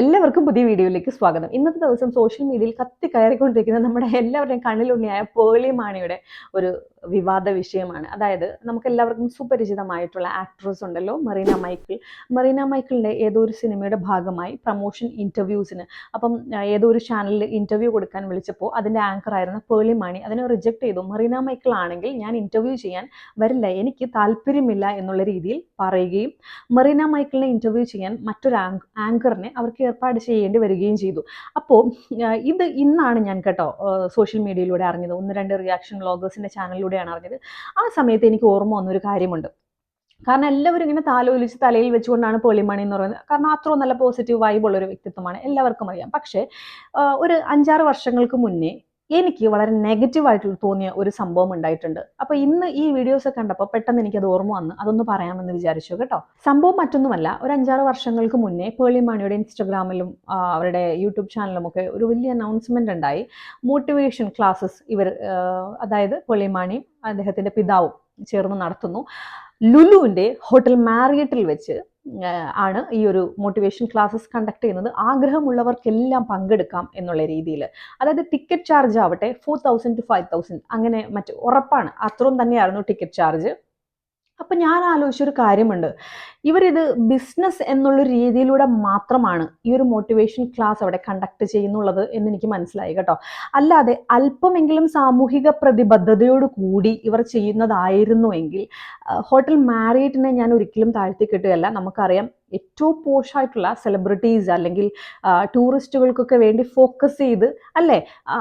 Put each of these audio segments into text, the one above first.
എല്ലാവർക്കും പുതിയ വീഡിയോയിലേക്ക് സ്വാഗതം. ഇന്നത്തെ ദിവസം സോഷ്യൽ മീഡിയയിൽ കത്തി കയറിക്കൊണ്ടിരിക്കുന്ന നമ്മുടെ എല്ലാവരുടെയും കണ്ണിലുണ്ണിയായ പേളി മാണിയുടെ ഒരു വിവാദ വിഷയമാണ്. അതായത് നമുക്ക് എല്ലാവർക്കും സുപരിചിതമായിട്ടുള്ള ആക്ട്രസ് ഉണ്ടല്ലോ മറീന മൈക്കിൾ. മറീന മൈക്കിളിന്റെ ഏതോ ഒരു സിനിമയുടെ ഭാഗമായി പ്രമോഷൻ ഇന്റർവ്യൂസിന് അപ്പം ഏതോ ഒരു ചാനലിൽ ഇന്റർവ്യൂ കൊടുക്കാൻ വിളിച്ചപ്പോൾ അതിന്റെ ആങ്കർ പേളി മാണി അതിനെ റിജക്റ്റ് ചെയ്തു. മറീന മൈക്കിൾ ആണെങ്കിൽ ഞാൻ ഇന്റർവ്യൂ ചെയ്യാൻ വരില്ല എനിക്ക് താല്പര്യമില്ല എന്നുള്ള രീതിയിൽ പറയുകയും മറീന മൈക്കിളിനെ ഇന്റർവ്യൂ ചെയ്യാൻ മറ്റൊരു ആങ്കറിനെ അവർക്ക് ഏർപ്പാട് ചെയ്യേണ്ടി വരികയും ചെയ്തു. അപ്പോൾ ഇത് ഇന്നാണ് ഞാൻ കേട്ടോ സോഷ്യൽ മീഡിയയിലൂടെ അറിഞ്ഞത്. ഒന്ന് രണ്ട് റിയാക്ഷൻ വ്ളോഗേഴ്സിന്റെ ചാനലിലൂടെയാണ് അറിഞ്ഞത്. ആ സമയത്ത് എനിക്ക് ഓർമ്മ വന്നൊരു കാര്യമുണ്ട്. കാരണം എല്ലാവരും ഇങ്ങനെ താലോലിച്ച് തലയിൽ വെച്ചുകൊണ്ടാണ് പൊളിമണി എന്ന് പറയുന്നത്. കാരണം അത്രയും നല്ല പോസിറ്റീവ് വൈബുള്ള ഒരു വ്യക്തിത്വമാണ്. എല്ലാവർക്കും അറിയാം. പക്ഷേ ഒരു അഞ്ചാറ് വർഷങ്ങൾക്ക് മുന്നേ എനിക്ക് വളരെ നെഗറ്റീവായിട്ട് തോന്നിയ ഒരു സംഭവം ഉണ്ടായിട്ടുണ്ട്. അപ്പൊ ഇന്ന് ഈ വീഡിയോസ് കണ്ടപ്പോൾ പെട്ടെന്ന് എനിക്കത് ഓർമ്മ വന്ന് അതൊന്ന് പറയാമെന്ന് വിചാരിച്ചു കേട്ടോ. സംഭവം മറ്റൊന്നുമല്ല ഒരു അഞ്ചാറ് വർഷങ്ങൾക്ക് മുന്നേ പേളിമാണിയുടെ ഇൻസ്റ്റഗ്രാമിലും അവരുടെ യൂട്യൂബ് ചാനലിലും ഒക്കെ ഒരു വലിയ അനൗൺസ്മെന്റ് ഉണ്ടായി. മോട്ടിവേഷൻ ക്ലാസ്സസ് ഇവർ അതായത് പേളിമാണിയും അദ്ദേഹത്തിന്റെ പിതാവും ചേർന്ന് നടത്തുന്നു. ലുലുവിന്റെ ഹോട്ടൽ മാരിയറ്റിൽ വെച്ച് ആണ് ഈ ഒരു മോട്ടിവേഷൻ ക്ലാസ്സസ് കണ്ടക്ട് ചെയ്യുന്നത്. ആഗ്രഹമുള്ളവർക്കെല്ലാം പങ്കെടുക്കാം എന്നുള്ള രീതിയിൽ. അതായത് ടിക്കറ്റ് ചാർജ് ആവട്ടെ four thousand to five thousand അങ്ങനെ മറ്റ് ഉറപ്പാണ്. അത്രയും തന്നെയായിരുന്നു ടിക്കറ്റ് ചാർജ് അപ്പം ഞാൻ ആലോചിച്ചൊരു കാര്യമുണ്ട്. ഇവരിത് ബിസിനസ് എന്നുള്ള രീതിയിലൂടെ മാത്രമാണ് ഈ ഒരു മോട്ടിവേഷൻ ക്ലാസ് അവിടെ കണ്ടക്ട് ചെയ്യുന്നുള്ളത് എന്ന് എനിക്ക് മനസ്സിലായി കേട്ടോ. അല്ലാതെ അല്പമെങ്കിലും സാമൂഹിക പ്രതിബദ്ധതയോട് കൂടി ഇവർ ചെയ്യുന്നതായിരുന്നുവെങ്കിൽ ഹോട്ടൽ മാരിയറ്റിനെ ഞാൻ ഒരിക്കലും താഴ്ത്തി കിട്ടുകയല്ല. നമുക്കറിയാം ഏറ്റവും പോഷായിട്ടുള്ള സെലിബ്രിറ്റീസ് അല്ലെങ്കിൽ ടൂറിസ്റ്റുകൾക്കൊക്കെ വേണ്ടി ഫോക്കസ് ചെയ്ത് അല്ലേ?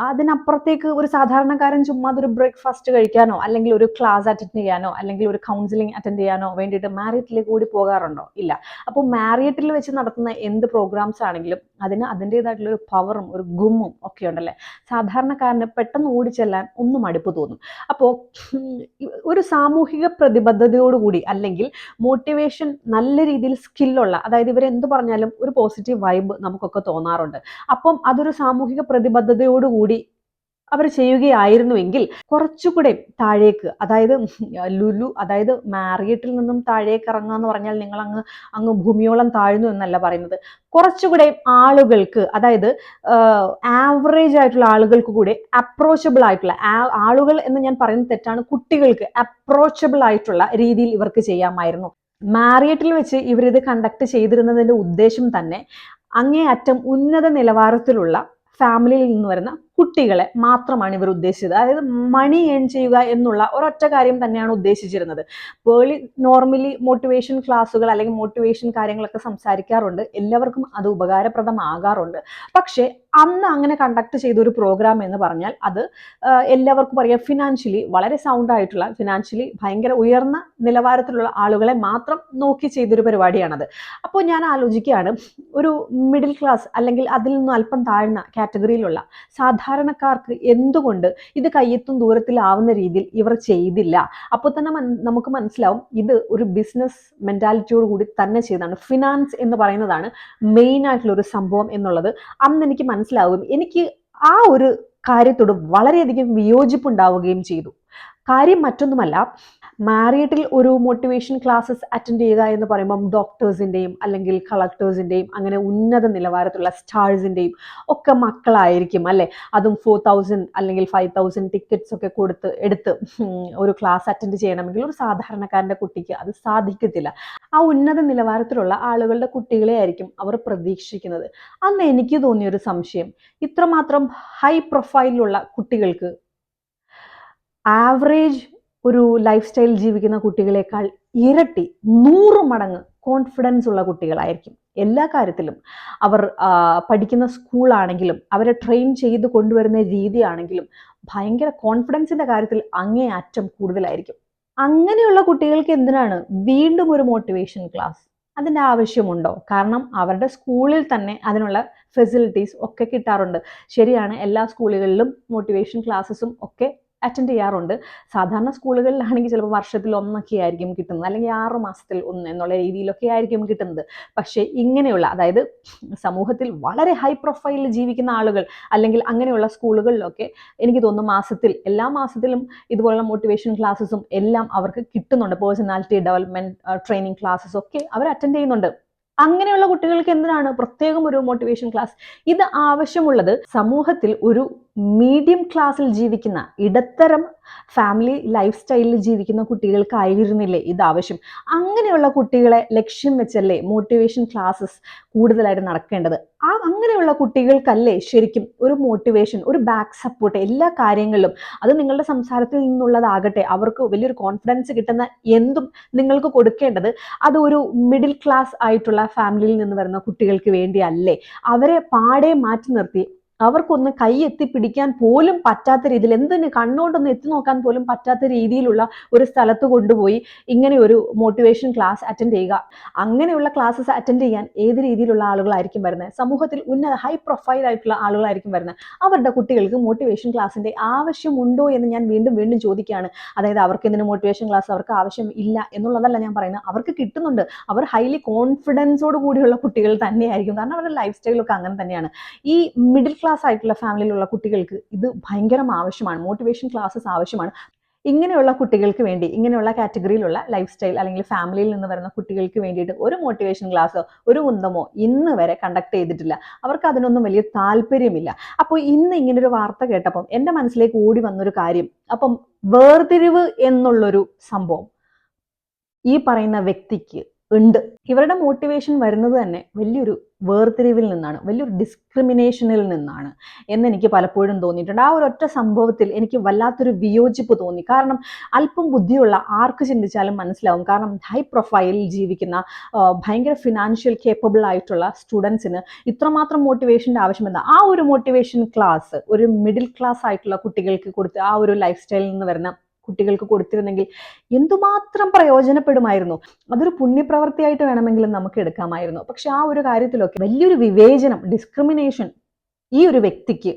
അതിനപ്പുറത്തേക്ക് ഒരു സാധാരണക്കാരൻ ചുമ്മാ ഒരു ബ്രേക്ക്ഫാസ്റ്റ് കഴിക്കാനോ അല്ലെങ്കിൽ ഒരു ക്ലാസ് അറ്റൻഡ് ചെയ്യാനോ അല്ലെങ്കിൽ ഒരു കൗൺസിലിംഗ് അറ്റൻഡ് ചെയ്യാനോ വേണ്ടിയിട്ട് മാരിയറ്റിലേക്ക് കൂടി പോകാറുണ്ടോ? ഇല്ല. അപ്പോൾ മാരിയറ്റിൽ വെച്ച് നടത്തുന്ന എന്ത് പ്രോഗ്രാംസ് ആണെങ്കിലും അതിന് അതിന്റെതായിട്ടുള്ള ഒരു പവറും ഒരു ഗുമ്മും ഒക്കെ ഉണ്ടല്ലേ? സാധാരണക്കാരന് പെട്ടെന്ന് ഓടിച്ചെല്ലാൻ ഒന്നും മടുപ്പ് തോന്നും. അപ്പോൾ ഒരു സാമൂഹിക പ്രതിബദ്ധതയോടുകൂടി അല്ലെങ്കിൽ മോട്ടിവേഷൻ നല്ല രീതിയിൽ സ്കില്ലുള്ള അതായത് ഇവർ എന്ത് പറഞ്ഞാലും ഒരു പോസിറ്റീവ് വൈബ് നമുക്കൊക്കെ തോന്നാറുണ്ട്. അപ്പം അതൊരു സാമൂഹിക പ്രതിബദ്ധതയോടുകൂടി അവർ ചെയ്യുകയായിരുന്നുവെങ്കിൽ കുറച്ചുകൂടെ താഴേക്ക് അതായത് ലുലു അതായത് മാരിയറ്റിൽ നിന്നും താഴേക്ക് ഇറങ്ങുക എന്ന് പറഞ്ഞാൽ നിങ്ങൾ അങ്ങ് അങ്ങ് ഭൂമിയോളം താഴ്ന്നു എന്നല്ല പറയുന്നത്. കുറച്ചുകൂടെ ആളുകൾക്ക് അതായത് ആവറേജ് ആയിട്ടുള്ള ആളുകൾക്ക് കൂടെ അപ്രോച്ചബിൾ ആയിട്ടുള്ള ആളുകൾ എന്ന് ഞാൻ പറയുന്നത് തെറ്റാണ് കുട്ടികൾക്ക് അപ്രോച്ചബിൾ ആയിട്ടുള്ള രീതിയിൽ ഇവർക്ക് ചെയ്യാമായിരുന്നു. മാരിയറ്റിൽ വെച്ച് ഇവരിത് കണ്ടക്ട് ചെയ്തിരുന്നതിന്റെ ഉദ്ദേശം തന്നെ അങ്ങേയറ്റം ഉന്നത നിലവാരത്തിലുള്ള ഫാമിലിയിൽ നിന്ന് വരുന്ന കുട്ടികളെ മാത്രമാണ് ഇവർ ഉദ്ദേശിച്ചത്. അതായത് മണി ഏൺ ചെയ്യുക എന്നുള്ള ഒരൊറ്റ കാര്യം തന്നെയാണ് ഉദ്ദേശിച്ചിരുന്നത്. പേളി നോർമലി മോട്ടിവേഷൻ ക്ലാസ്സുകൾ അല്ലെങ്കിൽ മോട്ടിവേഷൻ കാര്യങ്ങളൊക്കെ സംസാരിക്കാറുണ്ട്. എല്ലാവർക്കും അത് ഉപകാരപ്രദമാകാറുണ്ട്. പക്ഷേ അന്ന് അങ്ങനെ കണ്ടക്ട് ചെയ്ത ഒരു പ്രോഗ്രാം എന്ന് പറഞ്ഞാൽ അത് എല്ലാവർക്കും അറിയാം ഫിനാൻഷ്യലി വളരെ സൗണ്ട് ആയിട്ടുള്ള ഫിനാൻഷ്യലി ഭയങ്കര ഉയർന്ന നിലവാരത്തിലുള്ള ആളുകളെ മാത്രം നോക്കി ചെയ്തൊരു പരിപാടിയാണത്. അപ്പോൾ ഞാൻ ആലോചിക്കുകയാണ് ഒരു മിഡിൽ ക്ലാസ് അല്ലെങ്കിൽ അതിൽ നിന്നും അല്പം താഴ്ന്ന കാറ്റഗറിയിലുള്ള സാധാരണക്കാർക്ക് എന്തുകൊണ്ട് ഇത് കയ്യെത്തും ദൂരത്തിലാവുന്ന രീതിയിൽ ഇവർ ചെയ്തില്ല? അപ്പോൾ തന്നെ നമുക്ക് മനസ്സിലാവും ഇത് ഒരു ബിസിനസ് മെന്റാലിറ്റിയോട് കൂടി തന്നെ ചെയ്തതാണ്. ഫിനാൻസ് എന്ന് പറയുന്നതാണ് മെയിൻ ആയിട്ടുള്ള ഒരു സംഭവം എന്നുള്ളത്. അന്ന് എനിക്ക് മനസ്സിലാവുകയും എനിക്ക് ആ ഒരു കാര്യത്തോട് വളരെയധികം വിയോജിപ്പുണ്ടാവുകയും ചെയ്തു. കാര്യം മറ്റൊന്നുമല്ല മാരിയറ്റിൽ ഒരു മോട്ടിവേഷൻ ക്ലാസ്സസ് അറ്റൻഡ് ചെയ്യുക എന്ന് പറയുമ്പം ഡോക്ടേഴ്സിന്റെയും അല്ലെങ്കിൽ കളക്ടേഴ്സിന്റെയും അങ്ങനെ ഉന്നത നിലവാരത്തിലുള്ള സ്റ്റാഴ്സിന്റെയും ഒക്കെ മക്കളായിരിക്കും അല്ലേ? അതും ഫോർ തൗസൻഡ് അല്ലെങ്കിൽ ഫൈവ് തൗസൻഡ് ടിക്കറ്റ്സ് ഒക്കെ കൊടുത്ത് എടുത്ത് ഒരു ക്ലാസ് അറ്റൻഡ് ചെയ്യണമെങ്കിൽ ഒരു സാധാരണക്കാരന്റെ കുട്ടിക്ക് അത് സാധിക്കത്തില്ല. ആ ഉന്നത നിലവാരത്തിലുള്ള ആളുകളുടെ കുട്ടികളെ ആയിരിക്കും അവർ പ്രതീക്ഷിക്കുന്നത്. അന്ന് എനിക്ക് തോന്നിയ ഒരു സംശയം ഇത്രമാത്രം ഹൈ പ്രൊഫൈലിലുള്ള കുട്ടികൾക്ക് ആവറേജ് ഒരു ലൈഫ് സ്റ്റൈൽ ജീവിക്കുന്ന കുട്ടികളെക്കാൾ ഇരട്ടി നൂറ് മടങ്ങ് കോൺഫിഡൻസ് ഉള്ള കുട്ടികളായിരിക്കും. എല്ലാ കാര്യത്തിലും അവർ പഠിക്കുന്ന സ്കൂളാണെങ്കിലും അവരെ ട്രെയിൻ ചെയ്ത് കൊണ്ടുവരുന്ന രീതിയാണെങ്കിലും ഭയങ്കര കോൺഫിഡൻസിന്റെ കാര്യത്തിൽ അങ്ങേ അറ്റം കൂടുതലായിരിക്കും. അങ്ങനെയുള്ള കുട്ടികൾക്ക് എന്തിനാണ് വീണ്ടും ഒരു മോട്ടിവേഷൻ ക്ലാസ് അതിന്റെ ആവശ്യമുണ്ടോ? കാരണം അവരുടെ സ്കൂളിൽ തന്നെ അതിനുള്ള ഫെസിലിറ്റീസ് ഒക്കെ കിട്ടാറുണ്ട്. ശരിയാണ് എല്ലാ സ്കൂളുകളിലും മോട്ടിവേഷൻ ക്ലാസ്സസും ഒക്കെ അറ്റൻഡ് ചെയ്യാറുണ്ട്. സാധാരണ സ്കൂളുകളിലാണെങ്കിൽ ചിലപ്പോൾ വർഷത്തിൽ ഒന്നൊക്കെ ആയിരിക്കും കിട്ടുന്നത്. അല്ലെങ്കിൽ ആറ് മാസത്തിൽ ഒന്ന് എന്നുള്ള രീതിയിലൊക്കെ ആയിരിക്കും കിട്ടുന്നത്. പക്ഷേ ഇങ്ങനെയുള്ള അതായത് സമൂഹത്തിൽ വളരെ ഹൈ പ്രൊഫൈലിൽ ജീവിക്കുന്ന ആളുകൾ അല്ലെങ്കിൽ അങ്ങനെയുള്ള സ്കൂളുകളിലൊക്കെ എനിക്ക് തോന്നുന്നു മാസത്തിൽ എല്ലാ മാസത്തിലും ഇതുപോലുള്ള മോട്ടിവേഷൻ ക്ലാസ്സസും എല്ലാം അവർക്ക് കിട്ടുന്നുണ്ട്. പേഴ്സണാലിറ്റി ഡെവലപ്മെന്റ് ട്രെയിനിങ് ക്ലാസ്സസ് ഒക്കെ അവർ അറ്റൻഡ് ചെയ്യുന്നുണ്ട്. അങ്ങനെയുള്ള കുട്ടികൾക്ക് എന്തിനാണ് പ്രത്യേകം ഒരു മോട്ടിവേഷൻ ക്ലാസ് ഇത് ആവശ്യമുള്ളത് സമൂഹത്തിൽ ഒരു മീഡിയം ക്ലാസ്സിൽ ജീവിക്കുന്ന ഇടത്തരം ഫാമിലി ലൈഫ് സ്റ്റൈലിൽ ജീവിക്കുന്ന കുട്ടികൾക്കായിരുന്നില്ലേ ഇത് ആവശ്യം. അങ്ങനെയുള്ള കുട്ടികളെ ലക്ഷ്യം വെച്ചല്ലേ മോട്ടിവേഷൻ ക്ലാസ്സസ് കൂടുതലായിട്ട് നടക്കേണ്ടത്. ആ അങ്ങനെയുള്ള കുട്ടികൾക്കല്ലേ ശരിക്കും ഒരു മോട്ടിവേഷൻ ഒരു ബാക്ക് സപ്പോർട്ട് എല്ലാ കാര്യങ്ങളിലും അത് നിങ്ങളുടെ സംസാരത്തിൽ നിന്നുള്ളതാകട്ടെ അവർക്ക് വലിയൊരു കോൺഫിഡൻസ് കിട്ടുന്ന എന്തും നിങ്ങൾക്ക് കൊടുക്കേണ്ടത് അത് ഒരു മിഡിൽ ക്ലാസ് ആയിട്ടുള്ള ഫാമിലിയിൽ നിന്ന് വരുന്ന കുട്ടികൾക്ക് വേണ്ടിയല്ലേ. അവരെ പാടെ മാറ്റി നിർത്തി അവർക്കൊന്ന് കൈ എത്തിപ്പിടിക്കാൻ പോലും പറ്റാത്ത രീതിയിൽ എന്തിന് കണ്ണുകൊണ്ടൊന്ന് എത്തി നോക്കാൻ പോലും പറ്റാത്ത രീതിയിലുള്ള ഒരു സ്ഥലത്ത് കൊണ്ടുപോയി ഇങ്ങനെ ഒരു മോട്ടിവേഷൻ ക്ലാസ് അറ്റൻഡ് ചെയ്യുക. അങ്ങനെയുള്ള ക്ലാസ്സസ് അറ്റൻഡ് ചെയ്യാൻ ഏത് രീതിയിലുള്ള ആളുകളായിരിക്കും വരുന്നത്? സമൂഹത്തിൽ ഉന്നത ഹൈ പ്രൊഫൈൽ ആയിട്ടുള്ള ആളുകളായിരിക്കും വരുന്നത്. അവരുടെ കുട്ടികൾക്ക് മോട്ടിവേഷൻ ക്ലാസ്സിന്റെ ആവശ്യമുണ്ടോ എന്ന് ഞാൻ വീണ്ടും വീണ്ടും ചോദിക്കുകയാണ്. അതായത് അവർക്ക് ഇതിന് മോട്ടിവേഷൻ ക്ലാസ് അവർക്ക് ആവശ്യം ഇല്ല എന്നുള്ളതല്ല ഞാൻ പറയുന്നത്. അവർക്ക് കിട്ടുന്നുണ്ട്. അവർ ഹൈലി കോൺഫിഡൻസോട് കൂടിയുള്ള കുട്ടികൾ തന്നെയായിരിക്കും. കാരണം അവരുടെ ലൈഫ് സ്റ്റൈലൊക്കെ അങ്ങനെ തന്നെയാണ്. ഈ മിഡിൽ ക്ലാസ് ആയിട്ടുള്ള ഫാമിലിയിലുള്ള കുട്ടികൾക്ക് ഇത് ഭയങ്കര ആവശ്യമാണ്. മോട്ടിവേഷൻ ക്ലാസ്സസ് ആവശ്യമാണ്. ഇങ്ങനെയുള്ള കുട്ടികൾക്ക് വേണ്ടി ഇങ്ങനെയുള്ള കാറ്റഗറിയിലുള്ള ലൈഫ് സ്റ്റൈൽ അല്ലെങ്കിൽ ഫാമിലിയിൽ നിന്ന് വരുന്ന കുട്ടികൾക്ക് വേണ്ടിയിട്ട് ഒരു മോട്ടിവേഷൻ ക്ലാസ്സോ ഒരു ഉന്തമോ ഇന്ന് വരെ കണ്ടക്ട് ചെയ്തിട്ടില്ല. അവർക്ക് അതിനൊന്നും വലിയ താല്പര്യമില്ല. അപ്പോൾ ഇന്ന് ഇങ്ങനൊരു വാർത്ത കേട്ടപ്പം എന്റെ മനസ്സിലേക്ക് ഓടി വന്നൊരു കാര്യം. അപ്പം വേർതിരിവ് എന്നുള്ളൊരു സംഭവം ഈ പറയുന്ന വ്യക്തിക്ക് ഉണ്ട്. ഇവരുടെ മോട്ടിവേഷൻ വരുന്നത് തന്നെ വലിയൊരു വേർതിരിവിൽ നിന്നാണ് വലിയൊരു ഡിസ്ക്രിമിനേഷനിൽ നിന്നാണ് എന്നെനിക്ക് പലപ്പോഴും തോന്നിയിട്ടുണ്ട്. ആ ഒരു ഒറ്റ സംഭവത്തിൽ എനിക്ക് വല്ലാത്തൊരു വിയോജിപ്പ് തോന്നി. കാരണം അല്പം ബുദ്ധിയുള്ള ആർക്ക് ചിന്തിച്ചാലും മനസ്സിലാവും. കാരണം ഹൈ പ്രൊഫൈലിൽ ജീവിക്കുന്ന ഭയങ്കര ഫിനാൻഷ്യൽ കേപ്പബിൾ ആയിട്ടുള്ള സ്റ്റുഡൻസിന് ഇത്രമാത്രം മോട്ടിവേഷന്റെ ആവശ്യമെന്താ? ആ ഒരു മോട്ടിവേഷൻ ക്ലാസ് ഒരു മിഡിൽ ക്ലാസ് ആയിട്ടുള്ള കുട്ടികൾക്ക് കൊടുത്ത് ആ ഒരു ലൈഫ് സ്റ്റൈലിൽ നിന്ന് വരുന്ന കുട്ടികൾക്ക് കൊടുത്തിരുന്നെങ്കിൽ എന്തുമാത്രം പ്രയോജനപ്പെടുമായിരുന്നു? അതൊരു പുണ്യപ്രവൃത്തിയായിട്ട് വേണമെങ്കിലും നമുക്ക് എടുക്കാമായിരുന്നു. പക്ഷെ ആ ഒരു കാര്യത്തിലൊക്കെ വലിയൊരു വിവേചനം ഡിസ്ക്രിമിനേഷൻ ഈ ഒരു വ്യക്തിക്ക്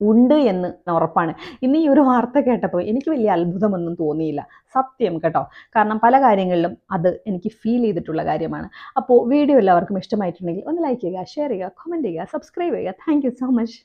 ഉണ്ട് എന്ന് ഉറപ്പാണ്. ഇന്ന് ഈ ഒരു വാർത്ത കേട്ടപ്പോൾ എനിക്ക് വലിയ അത്ഭുതമൊന്നും തോന്നിയില്ല. സത്യം കേട്ടോ. കാരണം പല കാര്യങ്ങളിലും അത് എനിക്ക് ഫീൽ ചെയ്തിട്ടുള്ള കാര്യമാണ്. അപ്പോൾ വീഡിയോ എല്ലാവർക്കും ഇഷ്ടമായിട്ടുണ്ടെങ്കിൽ ഒന്ന് ലൈക്ക് ചെയ്യുക ഷെയർ ചെയ്യുക കമന്റ് ചെയ്യുക സബ്സ്ക്രൈബ് ചെയ്യുക. Thank so much